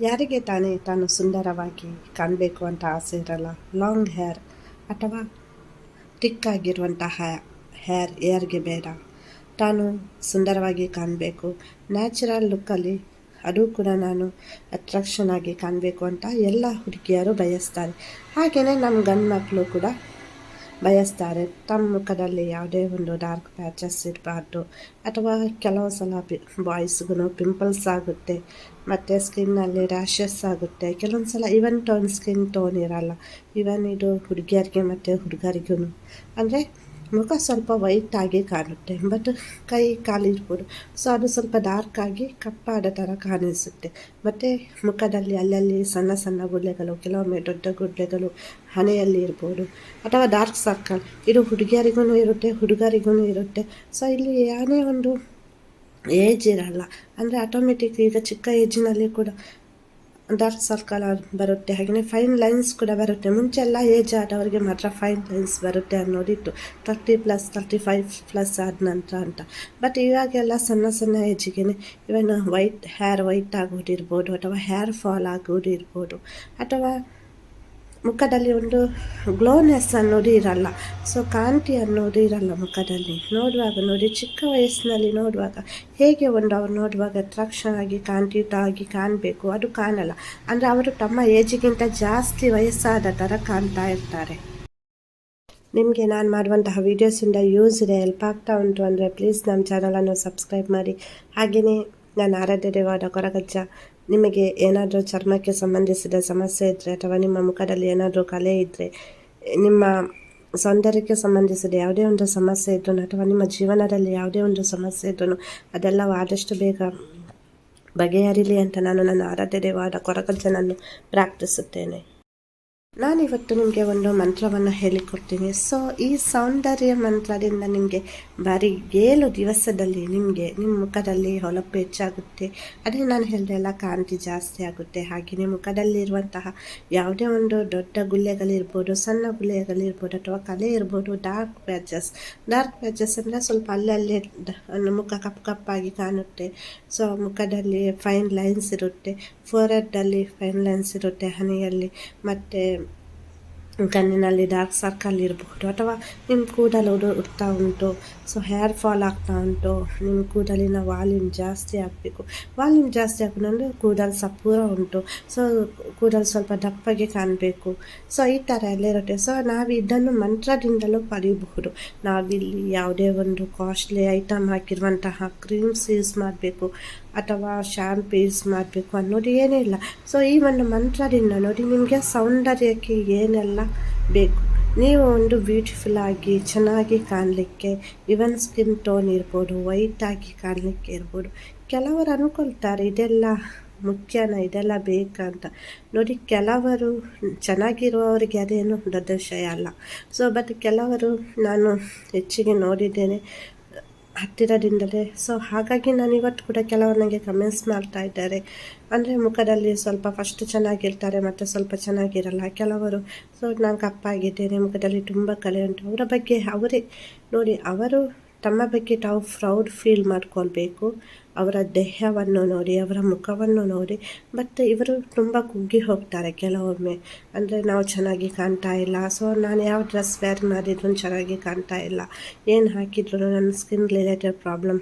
ಯಾರಿಗೆ ತಾನೇ ತಾನು ಸುಂದರವಾಗಿ ಕಾಣಬೇಕು ಅಂತ ಆಸೆ ಇರಲ್ಲ? ಲಾಂಗ್ ಹೇರ್ ಅಥವಾ ಟಿಕ್ ಆಗಿರುವಂತಹ ಹೇರ್ ಯಾರಿಗೆ ಬೇಡ? ತಾನು ಸುಂದರವಾಗಿ ಕಾಣಬೇಕು. ನ್ಯಾಚುರಲ್ ಲುಕ್ಕಲ್ಲಿ ಅದು ಕೂಡ ನಾನು ಅಟ್ರಾಕ್ಷನ್ ಆಗಿ ಕಾಣಬೇಕು ಅಂತ ಎಲ್ಲ ಹುಡುಗಿಯರು ಬಯಸ್ತಾರೆ. ಹಾಗೆಯೇ ನಮ್ಮ ಗಂಡು ಮಕ್ಕಳು ಕೂಡ ಬಯಸ್ತಾರೆ ತಮ್ಮ ಮುಖದಲ್ಲಿ ಯಾವುದೇ ಒಂದು ಡಾರ್ಕ್ ಪ್ಯಾಚಸ್ ಇರಬಾರ್ದು ಅಥವಾ ಕೆಲವು ಸಲ ಪಿ ಬಾಯ್ಸ್ಗೂ ಪಿಂಪಲ್ಸ್ ಆಗುತ್ತೆ ಮತ್ತು ಸ್ಕಿನ್ನಲ್ಲಿ ರ್ಯಾಷಸ್ ಆಗುತ್ತೆ ಕೆಲವೊಂದು ಸಲ ಇವನ್ ಟೋನ್ ಸ್ಕಿನ್ ಟೋನ್ ಇರಲ್ಲ ಇವನ್ ಇದು ಹುಡುಗಿಯರಿಗೆ ಮತ್ತು ಹುಡುಗರಿಗೂ ಅಂದರೆ ಮುಖ ಸ್ವಲ್ಪ ವೈಟಾಗಿ ಕಾಣುತ್ತೆ ಬಟ್ ಕೈ ಕಾಲಿರ್ಬೋದು ಸೊ ಅದು ಸ್ವಲ್ಪ ಡಾರ್ಕಾಗಿ ಕಪ್ಪಾದ ಥರ ಕಾಣಿಸುತ್ತೆ. ಮತ್ತು ಮುಖದಲ್ಲಿ ಅಲ್ಲಲ್ಲಿ ಸಣ್ಣ ಸಣ್ಣ ಗುಡ್ಲೆಗಳು ಕೆಲವೊಮ್ಮೆ ದೊಡ್ಡ ಗುಡ್ಲೆಗಳು ಹಣೆಯಲ್ಲಿ ಇರ್ಬೋದು, ಅಥವಾ ಡಾರ್ಕ್ ಸರ್ಕಲ್ ಇದು ಹುಡುಗಿಯರಿಗೂ ಇರುತ್ತೆ ಹುಡುಗರಿಗೂ ಇರುತ್ತೆ. ಸೊ ಇಲ್ಲಿ ಏನೇ ಒಂದು ಏಜ್ ಇರಲ್ಲ, ಅಂದರೆ ಆಟೋಮೆಟಿಕ್ ಈಗ ಚಿಕ್ಕ ಏಜಿನಲ್ಲಿ ಕೂಡ ಡಾರ್ಕ್ ಸರ್ಕಲ್ ಬರುತ್ತೆ. ಹಾಗೆಯೇ ಫೈನ್ ಲೈನ್ಸ್ ಕೂಡ ಬರುತ್ತೆ. ಮುಂಚೆ ಎಲ್ಲ ಏಜ್ ಆದವರಿಗೆ ಮಾತ್ರ ಫೈನ್ ಲೈನ್ಸ್ ಬರುತ್ತೆ ಅನ್ನೋದಿತ್ತು. Thirty plus thirty five plus ಆದ ನಂತರ ಅಂತ. ಬಟ್ ಇವಾಗೆಲ್ಲ ಸಣ್ಣ ಸಣ್ಣ ಏಜಿಗೆ ಇವನ್ ವೈಟ್ ಹೇರ್ ವೈಟ್ ಆಗೋದಿರ್ಬೋದು ಅಥವಾ ಹೇರ್ ಫಾಲ್ ಆಗೋದಿರ್ಬೋದು. ಅಥವಾ ಮುಖದಲ್ಲಿ ಒಂದು ಗ್ಲೋನೆಸ್ ಅನ್ನೋದು ಇರಲ್ಲ. ಸೊ ಕಾಂತಿ ಅನ್ನೋದು ಇರಲ್ಲ ಮುಖದಲ್ಲಿ. ನೋಡುವಾಗ ನೋಡಿ, ಚಿಕ್ಕ ವಯಸ್ಸಿನಲ್ಲಿ ನೋಡುವಾಗ ಹೇಗೆ ಒಂದು ಅವ್ರು ನೋಡುವಾಗ ಅಟ್ರಾಕ್ಷನ್ ಆಗಿ ಕಾಂತಿಯುತವಾಗಿ ಕಾಣಬೇಕು? ಅದು ಕಾಣಲ್ಲ. ಅಂದರೆ ಅವರು ತಮ್ಮ ಏಜಿಗಿಂತ ಜಾಸ್ತಿ ವಯಸ್ಸಾದ ಥರ ಕಾಣ್ತಾ ಇರ್ತಾರೆ. ನಿಮಗೆ ನಾನು ಮಾಡುವಂತಹ ವೀಡಿಯೋಸಿಂದ ಯೂಸ್ ಇದೆ ಹೆಲ್ಪ್ ಆಗ್ತಾ ಉಂಟು ಅಂದರೆ ಪ್ಲೀಸ್ ನಮ್ಮ ಚಾನಲನ್ನು ಸಬ್ಸ್ಕ್ರೈಬ್ ಮಾಡಿ. ಹಾಗೆಯೇ ನಾನು ಆರಾಧ್ಯ ದೇವಾದ ಕೊರಗಜ್ಜ. ನಿಮಗೆ ಏನಾದರೂ ಚರ್ಮಕ್ಕೆ ಸಂಬಂಧಿಸಿದ ಸಮಸ್ಯೆ ಇದ್ದರೆ ಅಥವಾ ನಿಮ್ಮ ಮುಖದಲ್ಲಿ ಏನಾದರೂ ಕಲೆ ಇದ್ದರೆ ನಿಮ್ಮ ಸೌಂದರ್ಯಕ್ಕೆ ಸಂಬಂಧಿಸಿದ ಯಾವುದೇ ಒಂದು ಸಮಸ್ಯೆ ಇದ್ರೂ ಅಥವಾ ನಿಮ್ಮ ಜೀವನದಲ್ಲಿ ಯಾವುದೇ ಒಂದು ಸಮಸ್ಯೆ ಇದ್ರೂ ಅದೆಲ್ಲ ಆದಷ್ಟು ಬೇಗ ಬಗೆಹರಿಲಿ ಅಂತ ನಾನು ನನ್ನ ಆರಾಧ್ಯ ದೇವಾದ ಕೊರಗಜ್ಜನನ್ನು ಪ್ರಾರ್ಥಿಸುತ್ತೇನೆ. ನಾನಿವತ್ತು ನಿಮಗೆ ಒಂದು ಮಂತ್ರವನ್ನು ಹೇಳಿಕೊಡ್ತೀನಿ. ಸೊ ಈ ಸೌಂದರ್ಯ ಮಂತ್ರದಿಂದ ನಿಮಗೆ ಬರೀ ಏಳು ದಿವಸದಲ್ಲಿ ನಿಮಗೆ ನಿಮ್ಮ ಮುಖದಲ್ಲಿ ಹೊಳಪು ಹೆಚ್ಚಾಗುತ್ತೆ. ಅದೇ ನಾನು ಹೇಳಿದೆಲ್ಲ ಕಾಂತಿ ಜಾಸ್ತಿ ಆಗುತ್ತೆ. ಹಾಗೆಯೇ ಮುಖದಲ್ಲಿರುವಂತಹ ಯಾವುದೇ ಒಂದು ದೊಡ್ಡ ಗುಳ್ಳೆಗಳಿರ್ಬೋದು, ಸಣ್ಣ ಗುಳ್ಳೆಗಳಿರ್ಬೋದು, ಅಥವಾ ಕಲೆ ಇರ್ಬೋದು ಡಾರ್ಕ್ ಪ್ಯಾಚಸ್ ಡಾರ್ಕ್ ಪ್ಯಾಚಸ್ ಅಂದರೆ ಸ್ವಲ್ಪ ಅಲ್ಲಲ್ಲಿ ಮುಖ ಕಪ್ಪು ಕಪ್ಪಾಗಿ ಕಾಣುತ್ತೆ. ಸೊ ಮುಖದಲ್ಲಿ ಫೈನ್ ಲೈನ್ಸ್ ಇರುತ್ತೆ. ಫೋರೆಡ್ಡಲ್ಲಿ ಫೈನ್ ಲೈನ್ಸ್ ಇರುತ್ತೆ, ಹನಿಯಲ್ಲಿ, ಮತ್ತು ಕಣ್ಣಿನಲ್ಲಿ ಡಾರ್ಕ್ ಸರ್ಕಲ್ ಇರಬಹುದು, ಅಥವಾ ನಿಮ್ಮ ಕೂದಲು ಉಡ್ತಾ ಉಂಟು ಸೊ ಹೇರ್ ಫಾಲ್ ಆಗ್ತಾ ಉಂಟು ನಿಮ್ಮ ಕೂದಲಿನ ವಾಲ್ಯೂಮ್ ಜಾಸ್ತಿ ಆಗಬೇಕು. ವಾಲ್ಯೂಮ್ ಜಾಸ್ತಿ ಅಂದರೆ ಕೂದಲು ಸಪೂರ ಉಂಟು ಸೊ ಕೂದಲು ಸ್ವಲ್ಪ ದಪ್ಪಗೆ ಕಾಣಬೇಕು. ಸೊ ಈ ಥರ ಎಲ್ಲ ಇರುತ್ತೆ ಸೊ ನಾವು ಇದನ್ನು ಮಂತ್ರದಿಂದಲೂ ಪಡೆಯಬಹುದು. ನಾವಿಲ್ಲಿ ಯಾವುದೇ ಒಂದು ಕಾಸ್ಟ್ಲಿ ಐಟಮ್ ಹಾಕಿರುವಂತಹ ಕ್ರೀಮ್ಸ್ ಯೂಸ್ ಮಾಡಬೇಕು. ಅಥವಾ ಶ್ಯಾಂಪ್ ಯೂಸ್ ಮಾಡಬೇಕು ಅನ್ನೋದು ಏನೇ ಇಲ್ಲ. ಸೊ ಈ ಒಂದು ಮಂತ್ರದಿಂದ ನೋಡಿ ನಿಮಗೆ ಸೌಂದರ್ಯಕ್ಕೆ ಏನೆಲ್ಲ ಬೇಕು. ನೀವು ಒಂದು ಬ್ಯೂಟಿಫುಲ್ ಆಗಿ, ಚೆನ್ನಾಗಿ ಕಾಣಲಿಕ್ಕೆ ಇವನ್ ಸ್ಕಿನ್ ಟೋನ್ ಇರ್ಬೋದು ವೈಟ್ ಆಗಿ ಕಾಣಲಿಕ್ಕೆ ಇರ್ಬೋದು, ಕೆಲವರು ಅನ್ಕೊಳ್ತಾರೆ, ಇದೆಲ್ಲ ಮುಖ್ಯನ, ಇದೆಲ್ಲ ಬೇಕಂತ ನೋಡಿ, ಕೆಲವರು ಚೆನ್ನಾಗಿರುವವರಿಗೆ ಅದೇನು ದೊಡ್ಡ ಅಲ್ಲ. ಸೊ ಬಟ್ ಕೆಲವರು ನಾನು ಹೆಚ್ಚಿಗೆ ನೋಡಿದ್ದೇನೆ ಹತ್ತಿರದಿಂದಲೇ. ಸೊ ಹಾಗಾಗಿ ನಾನು ಇವತ್ತು ಕೂಡ ಕೆಲವರು ನನಗೆ ಕಮೆಂಟ್ಸ್ ಮಾಡ್ತಾ ಇದ್ದಾರೆ. ಅಂದರೆ ಮುಖದಲ್ಲಿ ಸ್ವಲ್ಪ ಫಸ್ಟ್ ಚೆನ್ನಾಗಿರ್ತಾರೆ, ಮತ್ತು ಸ್ವಲ್ಪ ಚೆನ್ನಾಗಿರಲ್ಲ ಕೆಲವರು. ಸೊ ನಾನು ಕಪ್ಪಾಗಿದ್ದೇನೆ, ಮುಖದಲ್ಲಿ ತುಂಬ ಕಲೆ ಉಂಟು. ಅವರ ಬಗ್ಗೆ ಅವರೇ ನೋಡಿ, ಅವರು ತಮ್ಮ ಬಗ್ಗೆ ತಾವು ಪ್ರೌಡ್ ಫೀಲ್ ಮಾಡ್ಕೊಳ್ಬೇಕು. ಅವರ ದೇಹವನ್ನು ನೋಡಿ, ಅವರ ಮುಖವನ್ನು ನೋಡಿ. ಬಟ್ ಇವರು ತುಂಬ ಕುಗ್ಗಿ ಹೋಗ್ತಾರೆ ಕೆಲವೊಮ್ಮೆ. ಅಂದರೆ ನಾವು ಚೆನ್ನಾಗಿ ಕಾಣ್ತಾ ಇಲ್ಲ. ಸೊ ನಾನು ಯಾವ ಡ್ರೆಸ್ ವೇರ್ ಮಾಡಿದ್ರು ಚೆನ್ನಾಗಿ ಕಾಣ್ತಾ ಇಲ್ಲ. ಏನು ಹಾಕಿದ್ರು ನನ್ನ ಸ್ಕಿನ್ ರಿಲೇಟೆಡ್ ಪ್ರಾಬ್ಲಮ್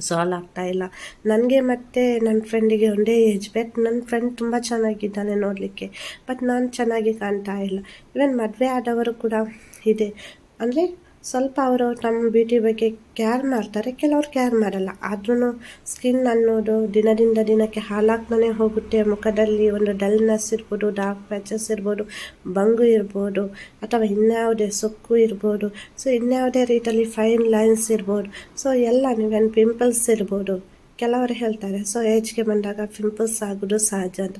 ಸಾಲ್ವ್ ಆಗ್ತಾ ಇಲ್ಲ. ನನಗೆ ಮತ್ತು ನನ್ನ ಫ್ರೆಂಡಿಗೆ ಒಂದೇ ಏಜ್ ಬಟ್ ನನ್ನ ಫ್ರೆಂಡ್ ತುಂಬ ಚೆನ್ನಾಗಿದ್ದಾನೆ ನೋಡಲಿಕ್ಕೆ. ಬಟ್ ನಾನು ಚೆನ್ನಾಗಿ ಕಾಣ್ತಾ ಇಲ್ಲ. ಇವನ್ ಮದುವೆ ಆದವರು ಕೂಡ ಇದೆ. ಅಂದರೆ ಸ್ವಲ್ಪ ಅವರು ನಮ್ಮ ಬ್ಯೂಟಿ ಬಗ್ಗೆ ಕೇರ್ ಮಾಡ್ತಾರೆ, ಕೆಲವರು ಕೇರ್ ಮಾಡಲ್ಲ. ಆದ್ರೂ ಸ್ಕಿನ್ ಅನ್ನೋದು ದಿನದಿಂದ ದಿನಕ್ಕೆ ಹಾಳಾಗ್ತಾನೆ ಹೋಗುತ್ತೆ. ಮುಖದಲ್ಲಿ ಒಂದು ಡಲ್ನೆಸ್ ಇರ್ಬೋದು ಡಾರ್ಕ್ ಪ್ಯಾಚಸ್ ಇರ್ಬೋದು, ಬಂಗು ಇರ್ಬೋದು, ಅಥವಾ ಇನ್ಯಾವುದೇ ಸೊಕ್ಕು ಇರ್ಬೋದು. ಸೊ ಇನ್ಯಾವುದೇ ರೀತಿಯಲ್ಲಿ ಫೈನ್ ಲೈನ್ಸ್ ಇರ್ಬೋದು. ಸೊ ಎಲ್ಲ ನೀವೇನು ಪಿಂಪಲ್ಸ್ ಇರ್ಬೋದು. ಕೆಲವರು ಹೇಳ್ತಾರೆ ಸೊ ಏಜ್ಗೆ ಬಂದಾಗ ಪಿಂಪಲ್ಸ್ ಆಗೋದು ಸಹಜ ಅಂತ.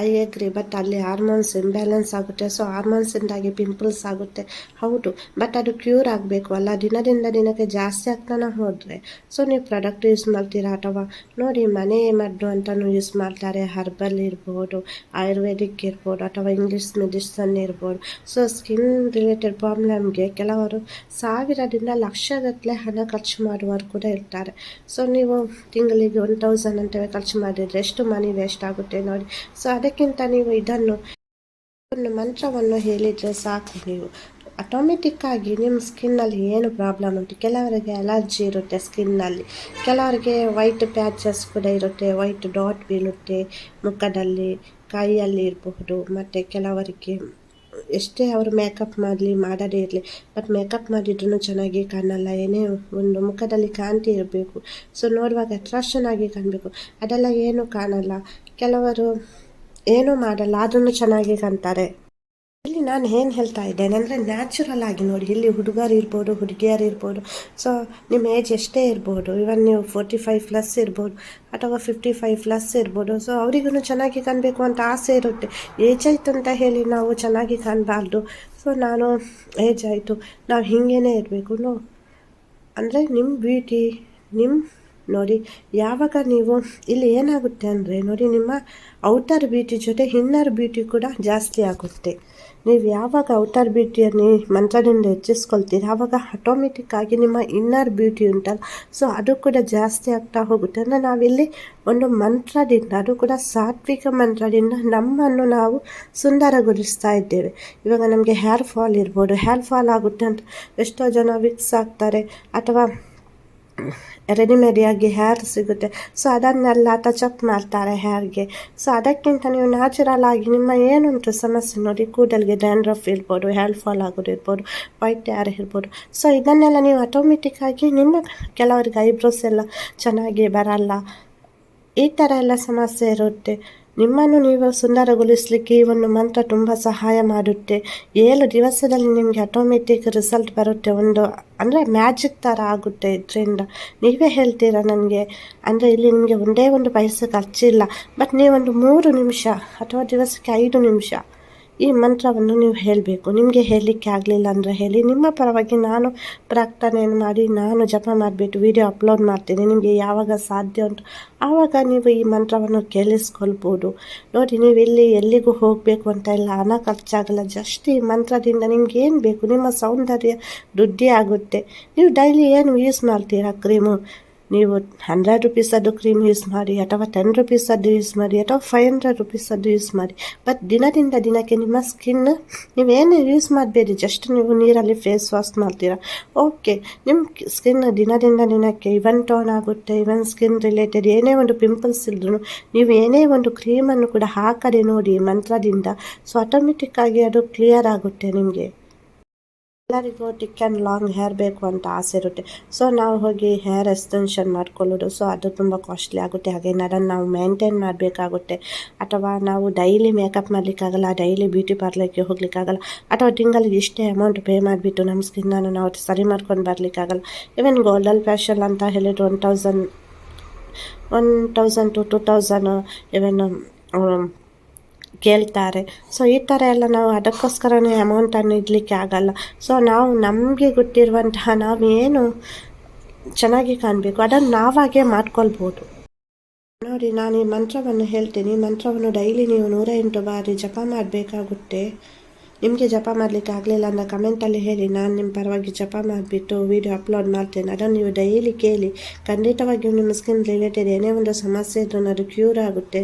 ಅಗ್ರಿ ಬಟ್ ಅಲ್ಲಿ ಹಾರ್ಮೋನ್ಸ್ ಇಂಬ್ಯಾಲೆನ್ಸ್ ಆಗುತ್ತೆ. ಸೊ ಹಾರ್ಮೋನ್ಸಿಂದಾಗಿ ಪಿಂಪಲ್ಸ್ ಆಗುತ್ತೆ. ಹೌದು ಬಟ್ ಅದು ಕ್ಯೂರ್ ಆಗಬೇಕು ಅಲ್ಲ. ದಿನದಿಂದ ದಿನಕ್ಕೆ ಜಾಸ್ತಿ ಆಗ್ತಾನೆ ಹೋದರೆ. ಸೊ ನೀವು ಪ್ರಾಡಕ್ಟ್ ಯೂಸ್ ಮಾಡ್ತೀರಾ ಅಥವಾ ನೋಡಿ ಮನೆ ಮದ್ದು ಅಂತಲೂ ಯೂಸ್ ಮಾಡ್ತಾರೆ. ಹರ್ಬಲ್ ಇರ್ಬೋದು ಆಯುರ್ವೇದಿಕ್ ಇರ್ಬೋದು, ಅಥವಾ ಇಂಗ್ಲೀಷ್ ಮೆಡಿಸನ್ ಇರ್ಬೋದು. ಸೊ ಸ್ಕಿನ್ ರಿಲೇಟೆಡ್ ಪ್ರಾಬ್ಲಮ್ಗೆ ಕೆಲವರು ಸಾವಿರದಿಂದ ಲಕ್ಷಗಟ್ಟಲೆ ಹಣ ಖರ್ಚು ಮಾಡುವವರು ಕೂಡ ಇರ್ತಾರೆ. ಸೊ ನೀವು ತಿಂಗಳಿಗೆ ಒನ್ ತೌಸಂಡ್ ಅಂತೇಳಿ ಖರ್ಚು ಮಾಡಿದರೆ ಎಷ್ಟು ಮನಿ ವೇಸ್ಟ್ ಆಗುತ್ತೆ ನೋಡಿ. ಸೊ ಅದಕ್ಕಿಂತ ನೀವು ಇದನ್ನು ಒಂದು ಮಂತ್ರವನ್ನು ಹೇಳಿದರೆ ಸಾಕು ನೀವು. ಆಟೋಮೆಟಿಕ್ಕಾಗಿ ನಿಮ್ಮ ಸ್ಕಿನ್ನಲ್ಲಿ ಏನು ಪ್ರಾಬ್ಲಮ್ ಉಂಟು? ಕೆಲವರಿಗೆ ಅಲರ್ಜಿ ಇರುತ್ತೆ ಸ್ಕಿನ್ನಲ್ಲಿ. ಕೆಲವರಿಗೆ ವೈಟ್ ಪ್ಯಾಚಸ್ ಕೂಡ ಇರುತ್ತೆ. ವೈಟ್ ಡಾಟ್ ಬೀಳುತ್ತೆ ಮುಖದಲ್ಲಿ, ಕೈಯಲ್ಲಿ ಇರಬಹುದು. ಮತ್ತು ಕೆಲವರಿಗೆ ಎಷ್ಟೇ ಅವರು ಮೇಕಪ್ ಮಾಡಲಿ, ಮಾಡದೇ ಇರಲಿ ಬಟ್ ಮೇಕಪ್ ಮಾಡಿದ್ರೂ ಚೆನ್ನಾಗಿ ಕಾಣಲ್ಲ. ಏನೇ ಒಂದು ಮುಖದಲ್ಲಿ ಕಾಂತಿ ಇರಬೇಕು. ಸೊ ನೋಡುವಾಗ ಅಟ್ರಾಕ್ಷನ್ ಆಗಿ ಕಾಣಬೇಕು. ಅದೆಲ್ಲ ಏನೂ ಕಾಣಲ್ಲ. ಕೆಲವರು ಏನೂ ಮಾಡಲ್ಲ ಅದನ್ನು ಚೆನ್ನಾಗಿ ಕಾಣ್ತಾರೆ. ಇಲ್ಲಿ ನಾನು ಏನು ಹೇಳ್ತಾ ಇದ್ದೇನೆ ಅಂದರೆ ನ್ಯಾಚುರಲ್ ಆಗಿ ನೋಡಿ, ಇಲ್ಲಿ ಹುಡುಗರು ಇರ್ಬೋದು, ಹುಡುಗಿಯರು ಇರ್ಬೋದು ಸೊ ನಿಮ್ಮ ಏಜ್ ಎಷ್ಟೇ ಇರ್ಬೋದು ಇವನ್ ನೀವು ಫೋರ್ಟಿ ಫೈವ್ ಪ್ಲಸ್ ಇರ್ಬೋದು, ಅಥವಾ ಫಿಫ್ಟಿ ಫೈವ್ ಪ್ಲಸ್ ಇರ್ಬೋದು ಸೊ ಅವರಿಗೂ ಚೆನ್ನಾಗಿ ಕಾಣಬೇಕು ಅಂತ ಆಸೆ ಇರುತ್ತೆ. ಏಜ್ ಆಯ್ತು ಅಂತ ಹೇಳಿ ನಾವು ಚೆನ್ನಾಗಿ ಕಾಣಬಾರ್ದು. ಸೊ ನಾನು ಏಜ್ ಆಯಿತು, ನಾವು ಹೀಗೇ ಇರಬೇಕು ಅಂದರೆ ನಿಮ್ಮ ಬ್ಯೂಟಿ ನಿಮ್ಮ ನೋಡಿ, ಯಾವಾಗ ನೀವು ಇಲ್ಲಿ ಏನಾಗುತ್ತೆ ಅಂದರೆ, ನೋಡಿ, ನಿಮ್ಮ ಔಟರ್ ಬ್ಯೂಟಿ ಜೊತೆ ಇನ್ನರ್ ಬ್ಯೂಟಿ ಕೂಡ ಜಾಸ್ತಿ ಆಗುತ್ತೆ. ನೀವು ಯಾವಾಗ ಔಟರ್ ಬ್ಯೂಟಿಯನ್ನು ಮಂತ್ರದಿಂದ ಹೆಚ್ಚಿಸ್ಕೊಳ್ತೀರಿ ಆವಾಗ ಆಟೋಮೆಟಿಕ್ಕಾಗಿ ನಿಮ್ಮ ಇನ್ನರ್ ಬ್ಯೂಟಿ ಉಂಟಲ್ಲ ಸೊ ಅದು ಕೂಡ ಜಾಸ್ತಿ ಆಗ್ತಾ ಹೋಗುತ್ತೆ. ಅಂದರೆ ನಾವಿಲ್ಲಿ ಒಂದು ಮಂತ್ರದಿಂದ, ಅದು ಕೂಡ ಸಾತ್ವಿಕ ಮಂತ್ರದಿಂದ ನಮ್ಮನ್ನು ನಾವು ಸುಂದರಗೊಳಿಸ್ತಾ ಇದ್ದೇವೆ. ಇವಾಗ ನಮಗೆ ಹೇರ್ ಫಾಲ್ ಇರ್ಬೋದು. ಹೇರ್ ಫಾಲ್ ಆಗುತ್ತೆ ಅಂತ ಎಷ್ಟೋ ಜನ ವಿಕ್ಸ್ ಆಗ್ತಾರೆ, ಅಥವಾ ರೆಡಿಮೇಡಿಯಾಗಿ ಹೇರ್ ಸಿಗುತ್ತೆ. ಸೊ ಅದನ್ನೆಲ್ಲ ಟಚಪ್ ಮಾಡ್ತಾರೆ ಹೇರ್ಗೆ ಸೊ ಅದಕ್ಕಿಂತ ನೀವು ನ್ಯಾಚುರಲ್ ಆಗಿ ನಿಮ್ಮ ಏನುಂಟು ಸಮಸ್ಯೆ ನೋಡಿ, ಕೂದಲಿಗೆ ಡ್ಯಾಂಡ್ರಫ್ ಇರ್ಬೋದು ಹೇರ್ ಫಾಲ್ ಆಗೋದು ಇರ್ಬೋದು ವೈಟ್ ಹೇರ್ ಇರ್ಬೋದು. ಸೊ ಇದನ್ನೆಲ್ಲ ನೀವು ಆಟೋಮೆಟಿಕ್ಕಾಗಿ ನಿಮ್ಮ ಕೆಲವರಿಗೆ ಐಬ್ರೋಸ್ ಎಲ್ಲ ಚೆನ್ನಾಗಿ ಬರಲ್ಲ. ಈ ಥರ ಎಲ್ಲ ಸಮಸ್ಯೆ ಇರುತ್ತೆ. ನಿಮ್ಮನ್ನು ನೀವು ಸುಂದರಗೊಳಿಸಲಿಕ್ಕೆ ಈ ಒಂದು ಮಂತ್ರ ತುಂಬ ಸಹಾಯ ಮಾಡುತ್ತೆ. ಏಳು ದಿವಸದಲ್ಲಿ ನಿಮಗೆ ಆಟೋಮೆಟಿಕ್ ರಿಸಲ್ಟ್ ಬರುತ್ತೆ. ಒಂದು, ಅಂದರೆ ಮ್ಯಾಜಿಕ್ ಥರ ಆಗುತ್ತೆ ಇದರಿಂದ. ನೀವೇ ಹೇಳ್ತೀರಾ ನನಗೆ? ಅಂದರೆ ಇಲ್ಲಿ ನಿಮಗೆ ಒಂದೇ ಒಂದು ಪೈಸೆ ಖರ್ಚಿಲ್ಲ. ಬಟ್ ನೀವೊಂದು ಮೂರು ನಿಮಿಷ ಅಥವಾ ದಿವಸಕ್ಕೆ ಐದು ನಿಮಿಷ ಈ ಮಂತ್ರವನ್ನು ನೀವು ಹೇಳಬೇಕು. ನಿಮಗೆ ಹೇಳಲಿಕ್ಕೆ ಆಗಲಿಲ್ಲ ಅಂದರೆ ಹೇಳಿ. ನಿಮ್ಮ ಪರವಾಗಿ ನಾನು ಪ್ರಾರ್ಥನೆಯನ್ನು ಮಾಡಿ, ನಾನು ಜಪ ಮಾಡಿಬಿಟ್ಟು ವಿಡಿಯೋ ಅಪ್ಲೋಡ್ ಮಾಡ್ತೀನಿ. ನಿಮಗೆ ಯಾವಾಗ ಸಾಧ್ಯ ಉಂಟು ಆವಾಗ ನೀವು ಈ ಮಂತ್ರವನ್ನು ಕೇಳಿಸ್ಕೊಳ್ಬೋದು. ನೋಡಿ, ನೀವು ಇಲ್ಲಿ ಎಲ್ಲಿಗೂ ಹೋಗಬೇಕು ಅಂತ ಇಲ್ಲ ಹಣ ಖರ್ಚಾಗಲ್ಲ ಜಸ್ಟ್ ಈ ಮಂತ್ರದಿಂದ ನಿಮ್ಗೆ ಏನು ಬೇಕು? ನಿಮ್ಮ ಸೌಂದರ್ಯ ವೃದ್ಧಿ ಆಗುತ್ತೆ. ನೀವು ಡೈಲಿ ಏನು ಯೂಸ್ ಮಾಡ್ತೀರಾ? ಕ್ರೀಮು ನೀವು ಹಂಡ್ರೆಡ್ ರುಪೀಸದ್ದು ಕ್ರೀಮ್ ಯೂಸ್ ಮಾಡಿ, ಅಥವಾ ಟೆನ್ ರುಪೀಸದ್ದು ಯೂಸ್ ಮಾಡಿ, ಅಥವಾ ಫೈವ್ ಹಂಡ್ರೆಡ್ ರುಪೀಸದ್ದು ಯೂಸ್ ಮಾಡಿ ಬಟ್ ದಿನದಿಂದ ದಿನಕ್ಕೆ ನಿಮ್ಮ ಸ್ಕಿನ್ ನೀವೇನು ಯೂಸ್ ಮಾಡಬೇಡಿ ಜಸ್ಟ್ ನೀವು ನೀರಲ್ಲಿ ಫೇಸ್ ವಾಶ್ ಮಾಡ್ತೀರಾ. ಓಕೆ ನಿಮ್ಮ ಸ್ಕಿನ್ ದಿನದಿಂದ ದಿನಕ್ಕೆ ಇವನ್ ಟೋನ್ ಆಗುತ್ತೆ ಇವನ್ ಸ್ಕಿನ್ ರಿಲೇಟೆಡ್ ಏನೇ ಒಂದು ಪಿಂಪಲ್ಸ್ ಇದ್ರೂ ನೀವು ಏನೇ ಒಂದು ಕ್ರೀಮನ್ನು ಕೂಡ ಹಾಕದೆ ನೋಡಿ ಮಂತ್ರದಿಂದ ಸೊ ಆಟೋಮೆಟಿಕ್ಕಾಗಿ ಅದು ಕ್ಲಿಯರ್ ಆಗುತ್ತೆ ನಿಮಗೆ. ಎಲ್ಲರಿಗೂ ಟಿಕ್ ಆ್ಯಂಡ್ ಲಾಂಗ್ ಹೇರ್ ಬೇಕು ಅಂತ ಆಸೆ ಇರುತ್ತೆ. ಸೊ ನಾವು ಹೋಗಿ ಹೇರ್ ಎಕ್ಸ್ಟೆನ್ಷನ್ ಮಾಡ್ಕೊಳ್ಳೋದು. ಸೊ ಅದು ತುಂಬ ಕಾಸ್ಟ್ಲಿ ಆಗುತ್ತೆ. ಹಾಗೆ ಅದನ್ನು ನಾವು ಮೇಂಟೈನ್ ಮಾಡಬೇಕಾಗುತ್ತೆ. ಅಥವಾ ನಾವು ಡೈಲಿ ಮೇಕಪ್ ಮಾಡಲಿಕ್ಕಾಗಲ್ಲ ಡೈಲಿ ಬ್ಯೂಟಿ ಪಾರ್ಲರ್ಗೆ ಹೋಗ್ಲಿಕ್ಕಾಗಲ್ಲ, ಅಥವಾ ತಿಂಗಳಿಗೆ ಇಷ್ಟೇ ಅಮೌಂಟ್ ಪೇ ಮಾಡಿಬಿಟ್ಟು ನಮ್ಮ ಸ್ಕಿನ್ನನ್ನು ನಾವು ಸರಿ ಮಾಡ್ಕೊಂಡು ಬರಲಿಕ್ಕಾಗಲ್ಲ. ಇವನ್ ಗೋಲ್ಡಲ್ ಫ್ಯಾಷಲ್ ಅಂತ ಹೇಳಿದ್ರು one thousand one thousand two two thousand even ಕೇಳ್ತಾರೆ. ಸೊ ಈ ಥರ ಎಲ್ಲ ನಾವು ಅದಕ್ಕೋಸ್ಕರನೇ ಅಮೌಂಟನ್ನು ಇಡಲಿಕ್ಕೆ ಆಗಲ್ಲ. ಸೊ ನಾವು ನಮಗೆ ಗೊತ್ತಿರುವಂತಹ ಏನು ಚೆನ್ನಾಗಿ ಕಾಣಬೇಕು, ಅದನ್ನು ನಾವಾಗೇ ಮಾಡ್ಕೊಳ್ಬೋದು. ನೋಡಿ, ನಾನು ಈ ಮಂತ್ರವನ್ನು ಹೇಳ್ತೀನಿ. ಮಂತ್ರವನ್ನು ಡೈಲಿ ನೀವು ನೂರ ಎಂಟು ಬಾರಿ ಜಪ ಮಾಡಬೇಕಾಗುತ್ತೆ. ನಿಮಗೆ ಜಪ ಮಾಡಲಿಕ್ಕೆ ಆಗಲಿಲ್ಲ ಅಂತ ಕಮೆಂಟಲ್ಲಿ ಹೇಳಿ. ನಾನು ನಿಮ್ಮ ಪರವಾಗಿ ಜಪ ಮಾಡಿಬಿಟ್ಟು ವೀಡಿಯೋ ಅಪ್ಲೋಡ್ ಮಾಡ್ತೇನೆ. ಅದನ್ನು ನೀವು ಡೈಲಿ ಕೇಳಿ. ಖಂಡಿತವಾಗಿಯೂ ನಿಮ್ಮ ಸ್ಕಿನ್ ರಿಲೇಟೆಡ್ ಏನೇ ಒಂದು ಸಮಸ್ಯೆ ಇದ್ರೂ ಅದು ಕ್ಯೂರ್ ಆಗುತ್ತೆ.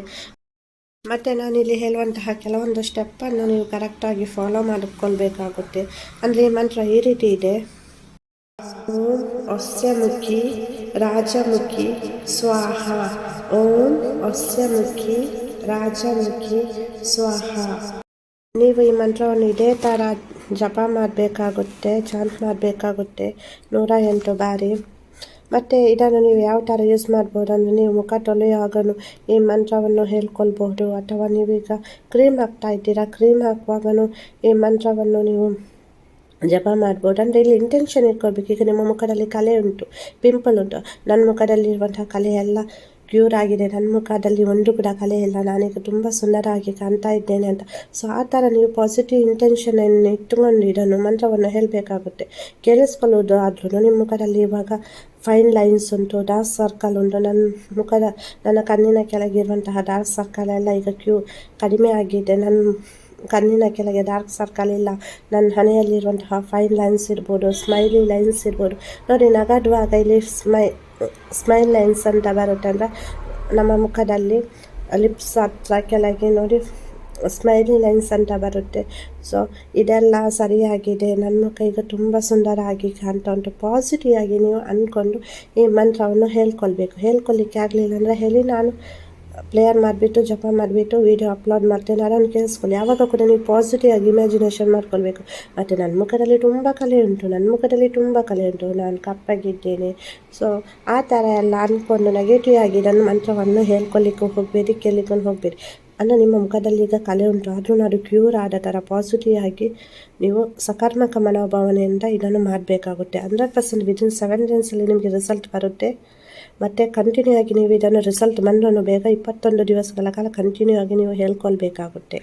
ಮತ್ತು ನಾನಿಲ್ಲಿ ಹೇಳುವಂತಹ ಕೆಲವೊಂದು ಸ್ಟೆಪ್ಪನ್ನು ನೀವು ಕರೆಕ್ಟಾಗಿ ಫಾಲೋ ಮಾಡಿಕೊಳ್ಬೇಕಾಗುತ್ತೆ ಅಂದರೆ ಈ ಮಂತ್ರ ಈ ರೀತಿ ಇದೆ. ಒಸ್ಯಮುಖಿ ರಾಜಮುಖಿ ಸ್ವಾಹ. ಓಂ ಒಸ್ಯಮುಖಿ ರಾಜಮುಖಿ ಸ್ವಾಹ. ನೀವು ಈ ಮಂತ್ರವನ್ನು ಇದೇ ಥರ ಜಪ ಮಾಡಬೇಕಾಗುತ್ತೆ ಚಾಂತ್ ಮಾಡಬೇಕಾಗುತ್ತೆ. ನೂರ ಎಂಟು ಬಾರಿ. ಮತ್ತು ಇದನ್ನು ನೀವು ಯಾವ ಥರ ಯೂಸ್ ಮಾಡ್ಬೋದು ಅಂದರೆ ನೀವು ಮುಖ ತೊಳೆಯುವಾಗಲೂ ಈ ಮಂತ್ರವನ್ನು ಹೇಳ್ಕೊಳ್ಬಹುದು ಅಥವಾ ನೀವೀಗ ಕ್ರೀಮ್ ಹಾಕ್ತಾ ಇದ್ದೀರಾ ಕ್ರೀಮ್ ಹಾಕುವಾಗಲೂ ಈ ಮಂತ್ರವನ್ನು ನೀವು ಜಪ ಮಾಡ್ಬೋದು. ಅಂದರೆ ಇಲ್ಲಿ ಇಂಟೆನ್ಷನ್ ಇಟ್ಕೊಳ್ಬೇಕು. ಈಗ ನಿಮ್ಮ ಮುಖದಲ್ಲಿ ಕಲೆ ಉಂಟು ಪಿಂಪಲ್ ಉಂಟು. ನನ್ನ ಮುಖದಲ್ಲಿ ಇರುವಂತಹ ಕಲೆ ಎಲ್ಲ ಕ್ಯೂರ್ ಆಗಿದೆ ನನ್ನ ಮುಖದಲ್ಲಿ ಒಂದು ಕೂಡ ಕಲೆ ಇಲ್ಲ. ನಾನೀಗ ತುಂಬ ಸುಂದರವಾಗಿ ಕಾಣ್ತಾ ಇದ್ದೇನೆ ಅಂತ. ಸೊ ಆ ಥರ ನೀವು ಪಾಸಿಟಿವ್ ಇಂಟೆನ್ಷನನ್ನು ಇಟ್ಟುಕೊಂಡು ಇದನ್ನು ಮಂತ್ರವನ್ನು ಹೇಳಬೇಕಾಗುತ್ತೆ. ಕೇಳಿಸ್ಕೊಳ್ಳೋದು ಆದ್ರೂ ನಿಮ್ಮ ಮುಖದಲ್ಲಿ ಇವಾಗ ಫೈನ್ ಲೈನ್ಸ್ ಉಂಟು ಡಾರ್ಕ್ ಸರ್ಕಲ್ ಉಂಟು. ನನ್ನ ಮುಖದ, ನನ್ನ ಕಣ್ಣಿನ ಕೆಳಗಿರುವಂತಹ ಡಾರ್ಕ್ ಸರ್ಕಲ್ ಎಲ್ಲ ಈಗ ಕ್ಯೂ ಕಡಿಮೆ ಆಗಿದೆ. ನನ್ನ ಕಣ್ಣಿನ ಕೆಳಗೆ ಡಾರ್ಕ್ ಸರ್ಕಲ್ ಇಲ್ಲ. ನನ್ನ ಹಣೆಯಲ್ಲಿರುವಂತಹ ಫೈನ್ ಲೈನ್ಸ್ ಇರ್ಬೋದು ಸ್ಮೈಲಿ ಲೈನ್ಸ್ ಇರ್ಬೋದು. ನೋಡಿ, ನಗಾಡುವಾಗ ಇಲ್ಲಿ ಸ್ಮೈ ಸ್ಮೈಲ್ ಲೈನ್ಸ್ ಅಂತ ಬರುತ್ತೆ ಅಂದರೆ ನಮ್ಮ ಮುಖದಲ್ಲಿ ಲಿಪ್ಸ್ ಹತ್ರ ಕೆಳಗೆ ನೋಡಿ ಸ್ಮೈಲಿ ಲೈನ್ಸ್ ಅಂತ ಬರುತ್ತೆ. ಸೊ ಇದೆಲ್ಲ ಸರಿಯಾಗಿದೆ. ನನ್ನ ಮುಖ ಈಗ ತುಂಬ ಸುಂದರ ಆಗಿ ಕಾಣ್ತಾ ಉಂಟು. ಪಾಸಿಟಿವ್ ಆಗಿ ನೀವು ಅಂದ್ಕೊಂಡು ಈ ಮಂತ್ರವನ್ನು ಹೇಳ್ಕೊಳ್ಬೇಕು. ಹೇಳ್ಕೊಳ್ಲಿಕ್ಕೆ ಆಗಲಿಲ್ಲ ಅಂದರೆ ಹೇಳಿ ನಾನು ಪ್ಲೇಯರ್ ಮಾಡಿಬಿಟ್ಟು, ಜಪ ಮಾಡಿಬಿಟ್ಟು ವೀಡಿಯೋ ಅಪ್ಲೋಡ್ ಮಾಡ್ತೇನೆ. ಅದನ್ನು ಕೇಳಿಸ್ಕೊಳ್ಳಿ ಯಾವಾಗ ಕೂಡ ನೀವು ಪಾಸಿಟಿವ್ ಆಗಿ ಇಮ್ಯಾಜಿನೇಷನ್ ಮಾಡ್ಕೊಳ್ಬೇಕು. ಮತ್ತು ನನ್ನ ಮುಖದಲ್ಲಿ ತುಂಬ ಕಲೆ ಉಂಟು. ನನ್ನ ಮುಖದಲ್ಲಿ ತುಂಬ ಕಲೆ ಉಂಟು. ನಾನು ಕಪ್ಪಾಗಿದ್ದೇನೆ. ಸೊ ಆ ಥರ ಎಲ್ಲ ಅಂದ್ಕೊಂಡು ನೆಗೆಟಿವ್ ಆಗಿ ನನ್ನ ಮಂತ್ರವನ್ನು ಹೇಳ್ಕೊಳ್ಳಿಕ್ಕೆ ಹೋಗಬೇಡಿ, ಕೇಳಿಕೊಂಡು ಹೋಗಬೇಡಿ. ಅಂದರೆ ನಿಮ್ಮ ಮುಖದಲ್ಲಿ ಈಗ ಕಲೆ ಉಂಟು. ಆದರೂ ನಾನು ಕ್ಯೂರ್ ಆದ ಥರ ಪಾಸಿಟಿವ್ ಆಗಿ ನೀವು ಸಕಾರಾತ್ಮಕ ಮನೋಭಾವನೆಯಿಂದ ಇದನ್ನು ಮಾಡಬೇಕಾಗುತ್ತೆ. ಹಂಡ್ರೆಡ್ ಪರ್ಸೆಂಟ್ ವಿದಿನ್ ಸೆವೆನ್ ಡೇಸಲ್ಲಿ ನಿಮಗೆ ರಿಸಲ್ಟ್ ಬರುತ್ತೆ. ಮತ್ತು ಕಂಟಿನ್ಯೂ ಆಗಿ ನೀವು ಇದನ್ನು ರಿಸಲ್ಟ್ ಬಂದನ್ನು ಬೇಗ ಇಪ್ಪತ್ತೊಂದು ದಿವಸಗಳ ಕಾಲ ಕಂಟಿನ್ಯೂ ಆಗಿ ನೀವು ಹೇಳ್ಕೊಳ್ಬೇಕಾಗುತ್ತೆ.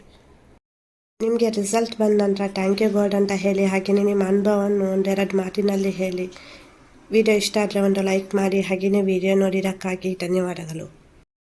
ನಿಮಗೆ ರಿಸಲ್ಟ್ ಬಂದ ನಂತರ ಥ್ಯಾಂಕ್ ಯು ಗಾಡ್ ಅಂತ ಹೇಳಿ ಹಾಗೆಯೇ ನಿಮ್ಮ ಅನುಭವವನ್ನು ಒಂದೆರಡು ಮಾತಿನಲ್ಲಿ ಹೇಳಿ. ವಿಡಿಯೋ ಇಷ್ಟ ಆದರೆ ಒಂದು ಲೈಕ್ ಮಾಡಿ ಹಾಗೆಯೇ ವಿಡಿಯೋ ನೋಡಿರೋಕ್ಕಾಗಿ ಧನ್ಯವಾದಗಳು.